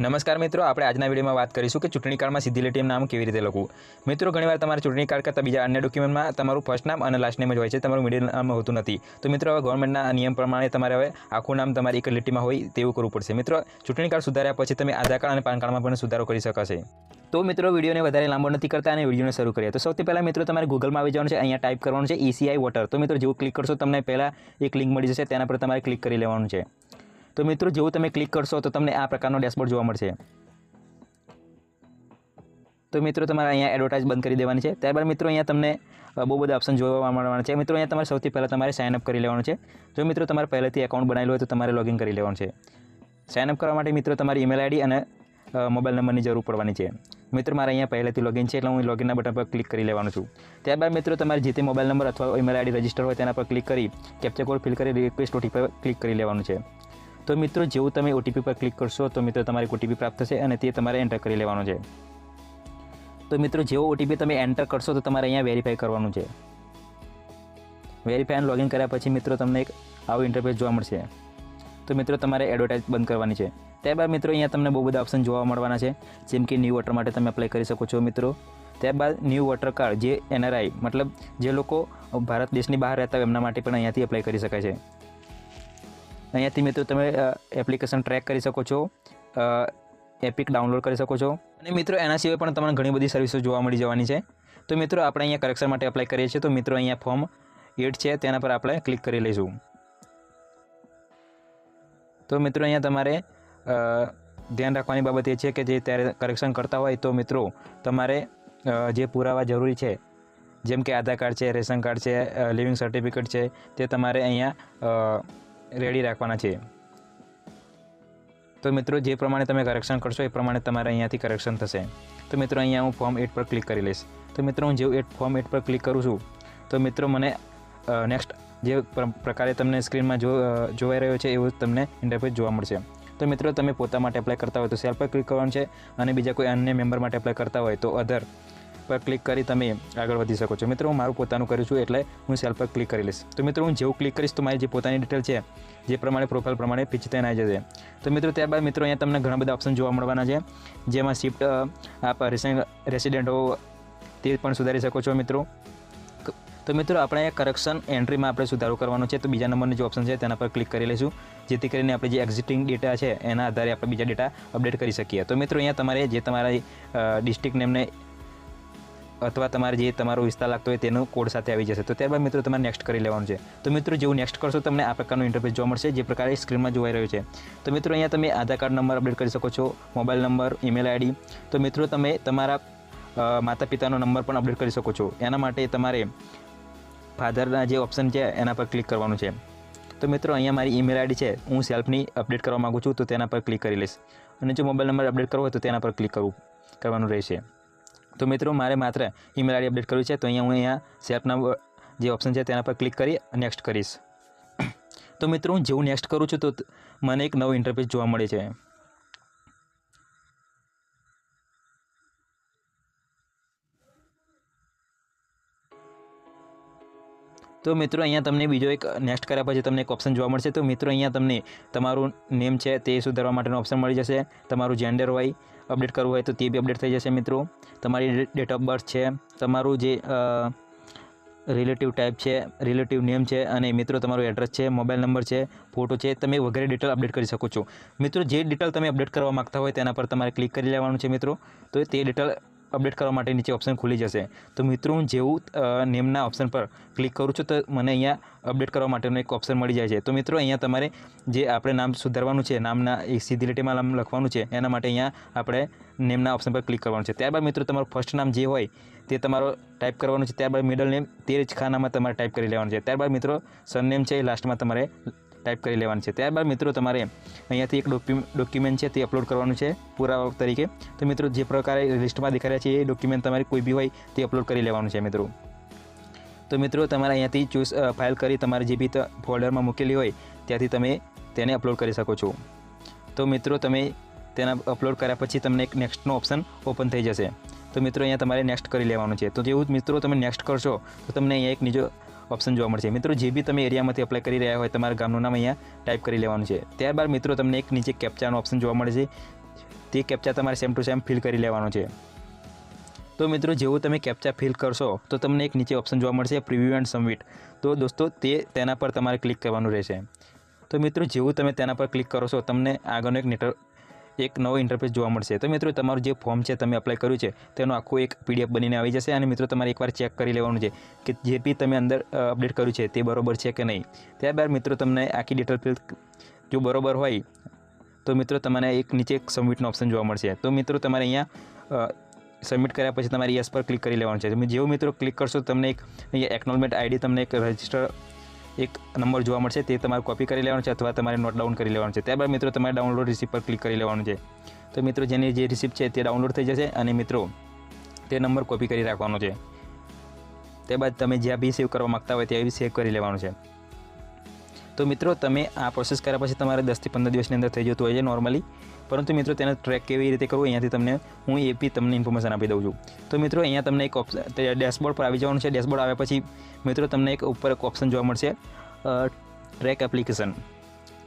નમસ્કાર મિત્રો, આપણે આજના વિડીયોમાં વાત કરીશું કે ચૂંટણી કાર્ડમાં સીધી લીટીમ નામ કેવી રીતે લખવું. મિત્રો, ઘણીવાર તમારે ચૂંટણી કાર્ડ કરતાં બીજા અન્ય ડોક્યુમેન્ટમાં તમારું ફર્સ્ટ નામ અને લાસ્ટ નેમ જ હોય છે, તમારું મિડિલ નામ હોતું નથી. તો મિત્રો, હવે ગવર્મેન્ટના નિયમ પ્રમાણે તમારે હવે આખું નામ તમારી એક લીટીમાં હોય તેવું કરવું પડશે. મિત્રો, ચૂંટણી કાર્ડ સુધાર્યા પછી તમે આધાર કાર્ડ અને પાન કાર્ડમાં પણ સુધારો કરી શકાશે. તો મિત્રો, વિડીયોને વધારે લાંબો નથી કરતા અને વિડીયોને શરૂ કરીએ. તો સૌથી પહેલાં મિત્રો, તમારે ગૂગલમાં આવી જવાનું છે, અહીંયા ટાઈપ કરવાનું છે ઈસીઆઈ વોટર તો મિત્રો, જેવું ક્લિક કરશો, તમને પહેલાં એક લિંક મળી જશે, તેના પર તમારે ક્લિક કરી લેવાનું છે. તો મિત્રો, જેવું તમે ક્લિક કરશો તો તમને આ પ્રકારનો ડેશબોર્ડ જોવા મળશે. તો મિત્રો, તમારે અહીંયા એડવર્ટાઇઝ બંધ કરી દેવાની છે. ત્યારબાદ મિત્રો, અહીંયા તમને બહુ બધા ઓપ્શન જોવા મળવાના છે. મિત્રો, અહીંયા તમારે સૌથી પહેલાં તમારે સાઇન અપ કરી લેવાનું છે. જો મિત્રો, તમારે પહેલેથી એકાઉન્ટ બનાવેલું હોય તો તમારે લોગિન કરી લેવાનું છે. સાઇન અપ કરવા માટે મિત્રો, તમારી ઈમેલ આઈડી અને મોબાઈલ નંબરની જરૂર પડવાની છે. મિત્રો, મારે અહીંયા પહેલેથી લોગિન છે એટલે હું લોગિનના બટન પર ક્લિક કરી લેવાનું છું. ત્યારબાદ મિત્રો, તમારે જે તે મોબાઈલ નંબર અથવા ઈમેલ આઈડી રજિસ્ટર હોય તેના પર ક્લિક કરી કેપ્ચર કોડ ફિલ કરી રિક્વેસ્ટ ઓટીપી પર ક્લિક કરી લેવાનું છે. તો મિત્રો, જેવું તમે ઓટીપી પર ક્લિક કરશો, તો મિત્રો તમારી ઓટીપી પ્રાપ્ત થશે અને તે તમારે એન્ટર કરી લેવાનું છે. તો મિત્રો, જેવો ઓટીપી તમે એન્ટર કરશો, તો તમારે અહીંયા વેરીફાઈ કરવાનું છે. વેરીફાઈ અને લોગિન કર્યા પછી મિત્રો, તમને એક આવું ઇન્ટરફેસ જોવા મળશે. તો મિત્રો, તમારે એડવર્ટાઇઝ બંધ કરવાની છે. ત્યારબાદ મિત્રો, અહીંયા તમને બહુ બધા ઓપ્શન જોવા મળવાના છે. જેમ કે ન્યૂ વોટર માટે તમે એપ્લાય કરી શકો છો મિત્રો. ત્યારબાદ ન્યૂ વોટર કાર્ડ જે એનઆરઆઈ મતલબ જે લોકો ભારત દેશની બહાર રહેતા હોય, એમના માટે પણ અહીંયાથી એપ્લાય કરી શકાય છે. અહીંયાથી મિત્રો તમે એપ્લિકેશન ટ્રેક કરી શકો છો એપિક ડાઉનલોડ કરી શકો છો. અને મિત્રો, એના સિવાય પણ તમને ઘણી બધી સર્વિસો જોવા મળી જવાની છે. તો મિત્રો, આપણે અહીંયા કરેક્શન માટે અપ્લાય કરીએ છીએ. તો મિત્રો, અહીંયા ફોર્મ એટ છે. તેના પર આપણે ક્લિક કરી લઈશું. તો મિત્રો, અહીંયા તમારે ધ્યાન રાખવાની બાબત એ છે કે જે ત્યારે કરેક્શન કરતા હોય, તો મિત્રો, તમારે જે પુરાવા જરૂરી છે, જેમ કે આધાર કાર્ડ છે, રેશન કાર્ડ છે લિવિંગ સર્ટિફિકેટ છે, તે તમારે અહીંયા રેડી રાખવાના છે. તો મિત્રો, જે પ્રમાણે તમે કરેક્શન કરશો, એ પ્રમાણે તમારે અહીંયાથી કરેક્શન થશે. તો મિત્રો, અહીંયા હું ફોર્મ એટ પર ક્લિક કરી લઈશ. તો મિત્રો, હું જેવું એટ ફોર્મ એટ પર ક્લિક કરું છું, તો મિત્રો મને નેક્સ્ટ જે પ્ર- પ્રકારે તમને સ્ક્રીનમાં જો જોવાઈ રહ્યો છે, એવું તમને ઇન્ટરફેસ જોવા મળશે. તો મિત્રો, તમે પોતા માટે એપ્લાય કરતા હોય તો સેલ્ફ પર ક્લિક કરવાનું છે, અને બીજા કોઈ અન્ય મેમ્બર માટે એપ્લાય કરતા હોય તો અધર પર ક્લિક કરી તમે આગળ વધી શકો છો. મિત્રો, હું મારું પોતાનું કરું છું એટલે હું સેલ્ફ પર ક્લિક કરી લઈશ. તો મિત્રો, હું જેવું ક્લિક કરીશ તો મારી જે પોતાની ડિટેલ છે, જે પ્રમાણે પ્રોફાઇલ પ્રમાણે પીચ તેને આવી જશે. તો મિત્રો, ત્યારબાદ મિત્રો, અહીંયા તમને ઘણા બધા ઓપ્શન જોવા મળવાના છે. જેમાં શિફ્ટ આપ રેસિડેન્ટ હો તે પણ સુધારી શકો છો મિત્રો. તો મિત્રો, આપણે અહીંયા કરેક્શન એન્ટ્રીમાં આપણે સુધારો કરવાનો છે. તો બીજા નંબરનું જે ઓપ્શન છે, તેના પર ક્લિક કરી લઈશું. જેથી કરીને આપણે જે એક્ઝિસ્ટિંગ ડેટા છે, એના આધારે આપણે બીજા ડેટા અપડેટ કરી શકીએ. તો મિત્રો, અહીંયા તમારે જે તમારા ડિસ્ટ્રિક્ટ નેમને અથવા તમારે જે તમારો વિસ્તાર લાગતો હોય તેનો કોડ સાથે આવી જશે. તો ત્યારબાદ મિત્રો તમારે નેક્સ્ટ કરી લેવાનું છે. તો મિત્રો જેવું નેક્સ્ટ કરશો તમને આ પ્રકારનું ઇન્ટરફેસ જોવા મળશે, જે પ્રકારે સ્ક્રીનમાં જોવાઈ રહ્યું છે. તો મિત્રો અહીંયા તમે આધાર કાર્ડ નંબર અપડેટ કરી શકો છો મોબાઈલ નંબર ઈમેલ આઈડી તો મિત્રો તમે તમારા માતા પિતાનો નંબર પણ અપડેટ કરી શકો છો. એના માટે તમારે ફાધરના જે ઓપ્શન છે એના પર ક્લિક કરવાનું છે. તો મિત્રો અહીંયા મારી ઈમેલ આઈડી છે. હું સેલ્ફની અપડેટ કરવા માગું છું, તો તેના પર ક્લિક કરી લઈશ. અને જો મોબાઈલ નંબર અપડેટ કરવો હોય તો તેના પર ક્લિક કરવું, કરવાનું રહેશે. તો મિત્રો, મારે માત્ર ઈમેલ આઈડી અપડેટ કરવી છે, તો અહીંયા હું અહીંયા સેલ્ફના જે ઓપ્શન છે તેના પર ક્લિક કરી નેક્સ્ટ કરીશ. તો મિત્રો, હું જેવું નેક્સ્ટ કરું છું, તો મને એક નવો ઇન્ટરફેસ જોવા મળે છે. તો મિત્રો, અહીંયા તમને બીજો એક નેક્સ્ટ કર્યા પછી તમને એક ઓપ્શન જોવા મળશે. તો મિત્રો, અહીંયા તમને તમારું નેમ છે તે સુધારવા માટેનો ઓપ્શન મળી જશે. તમારું જેન્ડર હોય અપડેટ કરવું હોય તો તે બી અપડેટ થઈ જશે મિત્રો. તમારી ડેટ ઓફ બર્થ છે, તમારું જે રિલેટિવ ટાઈપ છે રિલેટિવ નેમ છે અને મિત્રો, તમારું એડ્રેસ છે મોબાઈલ નંબર છે ફોટો છે, તમે વગેરે ડિટેલ અપડેટ કરી શકો છો. મિત્રો, જે ડિટેલ તમે અપડેટ કરવા માગતા હોય તેના પર તમારે ક્લિક કરી લેવાનું છે મિત્રો. તો તે ડિટેલ અપડેટ કરવા માટે નીચે ઓપ્શન ખુલી જશે. તો મિત્રો, હું જેવું નેમના ઓપ્શન પર ક્લિક કરું છું, તો મને અહીંયા અપડેટ કરવા માટેનો એક ઓપ્શન મળી જાય છે. તો મિત્રો, અહીંયા તમારે જે આપણે નામ સુધારવાનું છે, નામના એક સીધી લીટીમાં નામ લખવાનું છે, એના માટે અહીંયા આપણે નેમના ઓપ્શન પર ક્લિક કરવાનું છે. ત્યારબાદ મિત્રો, તમારું ફર્સ્ટ નામ જે હોય, તે તમારો ટાઈપ કરવાનું છે. ત્યારબાદ મિડલ નેમ તે જ ખાનામાં તમારે ટાઈપ કરી લેવાનું છે. ત્યારબાદ મિત્રો સરનેમ છે, એ લાસ્ટમાં તમારે ટાઈપ કરી લેવાનું છે. ત્યારબાદ મિત્રો તમારે અહીંયાથી એક ડોક્યુમેન્ટ છે તે અપલોડ કરવાનું છે પુરાવા તરીકે. તો મિત્રો જે પ્રકારે લિસ્ટમાં દેખાઈ રહ્યા છે એ ડોક્યુમેન્ટ તમારે કોઈ બી હોય તે અપલોડ કરી લેવાનું છે મિત્રો. તો મિત્રો તમારે અહીંયાથી ચૂઝ ફાઇલ કરી તમારે જે બી ફોલ્ડરમાં મૂકેલી હોય ત્યાંથી તમે તેને અપલોડ કરી શકો છો. તો મિત્રો તમે તેના અપલોડ કર્યા પછી તમને એક નેક્સ્ટનો ઓપ્શન ઓપન થઈ જશે. તો મિત્રો અહીંયા તમારે નેક્સ્ટ કરી લેવાનું છે. તો જેવું મિત્રો તમે નેક્સ્ટ કરશો તો તમને અહીંયા એક નીચો ઓપ્શન જોવા મળશે. મિત્રો, જે બી તમે એરિયામાંથી એપ્લાય કરી રહ્યા હોય, તમારા ગામનું નામ અહીંયા ટાઈપ કરી લેવાનું છે. ત્યારબાદ મિત્રો, તમને એક નીચે કેપ્ચાનો ઓપ્શન જોવા મળે છે તે કેપ્ચા તમારે સેમ ટુ સેમ ફિલ કરી લેવાનો છે. તો મિત્રો, જેવું તમે કેપ્ચા ફિલ કરશો, તો તમને એક નીચે ઓપ્શન જોવા મળશે પ્રિવ્યૂ એન્ડ સબમિટ તો દોસ્તો, તે તેના પર તમારે ક્લિક કરવાનું રહેશે. તો મિત્રો, જેવું તમે તેના પર ક્લિક કરો છો, તમને આગળનો એક નેટર એક નવો ઇન્ટરફેસ જોવા મળશે. તો મિત્રો, તમારું જે ફોર્મ છે, તમે અપ્લાય કર્યું છે, તેનું આખું એક પીડીએફ બનીને આવી જશે અને મિત્રો, તમારે એકવાર ચેક કરી લેવાનું છે કે જે બી તમે અંદર અપડેટ કર્યું છે, તે બરોબર છે કે નહીં. ત્યારબાદ મિત્રો, તમને આખી ડિટેલ ફિલ જો બરોબર હોય, તો મિત્રો તમને એક નીચે એક સબમિટનો ઓપ્શન જોવા મળશે. તો મિત્રો, તમારે અહીંયા સબમિટ કર્યા પછી તમારે યસ પર ક્લિક કરી લેવાનું છે. જેવું મિત્રો ક્લિક કરશો, તમને એક, અહીંયા એકનોલમેન્ટ આઈડી તમને એક રજિસ્ટર એક નંબર જોવા મળશે. તે તમારે કોપી કરી લેવાનો છે અથવા તમારે નોટ ડાઉન કરી લેવાનું છે. ત્યારબાદ મિત્રો તમારે ડાઉનલોડ રિસિપ્ટ પર ક્લિક કરી લેવાનું છે. તો મિત્રો જેની જે રિસિપ્ટ છે તે ડાઉનલોડ થઈ જશે અને મિત્રો તે નંબર કોપી કરી રાખવાનો છે. ત્યારબાદ તમે જ્યાં બી સેવ કરવા માગતા હોય ત્યાં બી સેવ કરી લેવાનું છે. તો મિત્રો તમે આ પ્રોસેસ કર્યા પછી તમારે દસથી પંદર દિવસની અંદર થઈ જતું હોય છે નોર્મલી પરંતુ મિત્રો તેનો ટ્રેક કેવી રીતે કરવું, અહીંયાથી તમને હું એ બી તમને ઇન્ફોર્મેશન આપી દઉં છું. તો મિત્રો, અહીંયા તમને એક ઓપ્શન ડેશબોર્ડ પર આવી જવાનું છે. ડેશબોર્ડ આવ્યા પછી, મિત્રો, તમને એક ઉપર એક ઓપ્શન જોવા મળશે ટ્રેક એપ્લિકેશન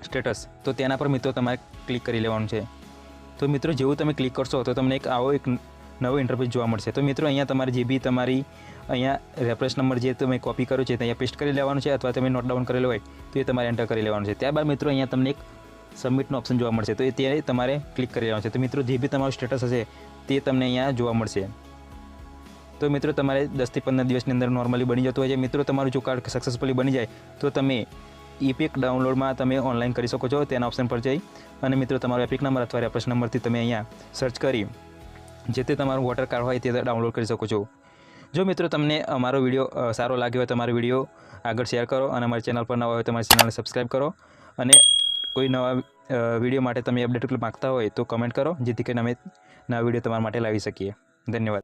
સ્ટેટસ તો તેના પર મિત્રો તમારે ક્લિક કરી લેવાનું છે. તો મિત્રો, જેવું તમે ક્લિક કરશો, તો તમને એક આવો એક નવો ઇન્ટરફેસ જોવા મળશે. તો મિત્રો, અહીંયા તમારે જે બી તમારી અહીંયા રેફરન્સ નંબર જે તમે કોપી કર્યો છે ત્યાં પેસ્ટ કરી લેવાનું છે, અથવા તમે નોટ ડાઉન કરેલો હોય, તો એ તમારે એન્ટર કરી લેવાનું છે. ત્યારબાદ મિત્રો, અહીંયા તમને એક સબમિટનો ઓપ્શન જોવા મળશે. તો એ તે તમારે ક્લિક કરી લેવાનું છે. તો મિત્રો, જે બી તમારું સ્ટેટસ હશે, તે તમને અહીંયા જોવા મળશે. તો મિત્રો, તમારે દસથી પંદર દિવસની અંદર નોર્મલી બની જતું હોય છે. મિત્રો, તમારું જો કાર્ડ સક્સેસફુલી બની જાય, તો તમે ઇપિક ડાઉનલોડમાં તમે ઓનલાઈન કરી શકો છો. તેના ઓપ્શન પર જઈ અને મિત્રો, તમારો એપિક નંબર અથવા રેફરન્સ નંબરથી તમે અહીંયા સર્ચ કરી જે તે તમારું વોટર કાર્ડ હોય, તે ડાઉનલોડ કરી શકો છો. જો મિત્રો, તમને અમારો વીડિયો સારો લાગ્યો હોય તમારો વીડિયો આગળ શેર કરો અને અમારી ચેનલ પર નવા હોય તો અમારી ચેનલને સબસ્ક્રાઈબ કરો અને કોઈ નવા વીડિયો માટે તમે અપડેટ માગતા હોય તો કમેન્ટ કરો, જેથી કરીને અમે નવા વીડિયો તમારા માટે લાવી શકીએ. ધન્યવાદ.